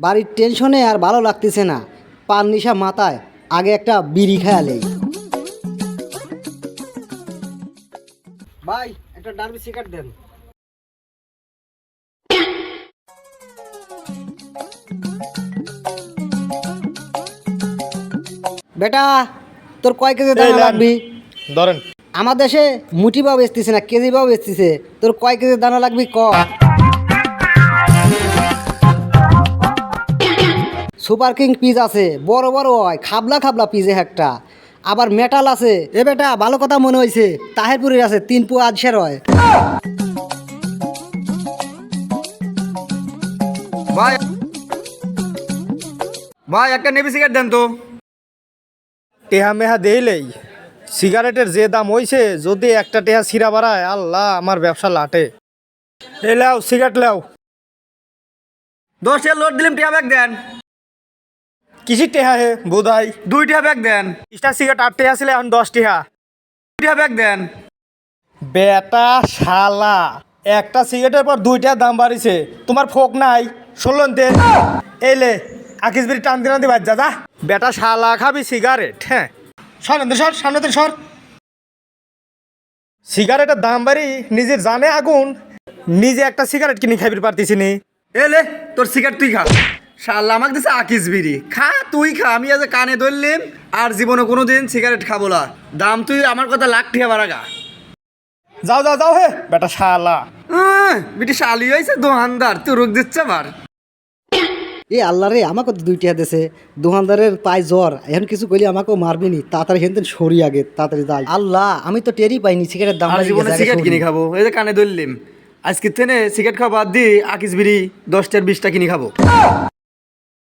বাড়ির টেনশনে আর ভালো লাগতেছে না। পান নিশা মাথায় আগে একটা বিড়ি খেয়ালে ভাই একটা ডার্বি সিগারেট দেন। বেটা তোর কয় কেজি দানা লাগবি? ধরেন। আমার দেশে মুঠি বাও বেচতেছে না কেজি বাও বেচতেছে। তোর কয় কেজি দানা লাগবি ক? সুপার কিং পিস আছে বড় বড় হয় খাবলা খাবলা পিজে একটা। আবার মেটাল আছে এ বেটা ভালো কথা মনে হয়েছে তাহেরপুরের আছে তিন পু আজশের হয়। ভাই ভাই একটা নেবি সিগারেট দেন তো। টেহা মেহা দেইলেই সিগারেটের যে দাম হইছে যদি একটা টেহা সিরা বাড়ায় আল্লাহ আমার ব্যবসা লাটে। এ লাও সিগারেট লাও। দশটা লোড দিলাম টিয়া ব্যাগ দেন। কিসি টেহা হে বোধাই? দুইটা ব্যাগ দেন। ইস্টা সিগারেট আট টেহা ছিল এখন দশ টেহা। দুইটা ব্যাগ দেন। বেটা শালা একটা সিগারেটের পর দুইটা দাম বাড়িছে। তোমার ফোক নাই শুনলেন তে। এলে আকিস বিড়ি টান দিন বাজ যা যা। বেটা শালা খাবি সিগারেট হ্যাঁ। সর এনতে সর সামনে সর। সিগারেটের দাম বাড়ি নিজের জানে আগুন। নিজে একটা সিগারেট কিনে খাইবির পারতিছি নি। এলে তোর সিগারেট তুই খা। শাল্লা আমাকে দিছে আকিস বিড়ি। খা তুই খা আমি আজ কানে ধরলিম আর জীবনে কোনোদিন সিগারেট খাব না। দাম তুই আমার কথা লাখ টিয়া বাড়াগা যাও যাও যাও হে। বেটা শালা। বিটি শালি হয়েছে দোহানদার তুই রোগ দিচ্ছে আবার এ আল্লাহ রে আমাকে তো দুইটা দেশে দোকানদারের পায় জ্বর এখন কিছু কইলে আমাকেও মারবি নি। তাড়াতাড়ি হেনতেন সরি আগে তাড়াতাড়ি যাই। আল্লাহ আমি তো টেরই পাইনি সিগারেটের দাম জীবনে সিগারেট কিনে খাব। এই যে কানে ধরলিম। আজকে থেনে সিগারেট খাওয়া বাদ দিয়ে আকিস বিড়ি দশটার বিশটা কিনে খাব।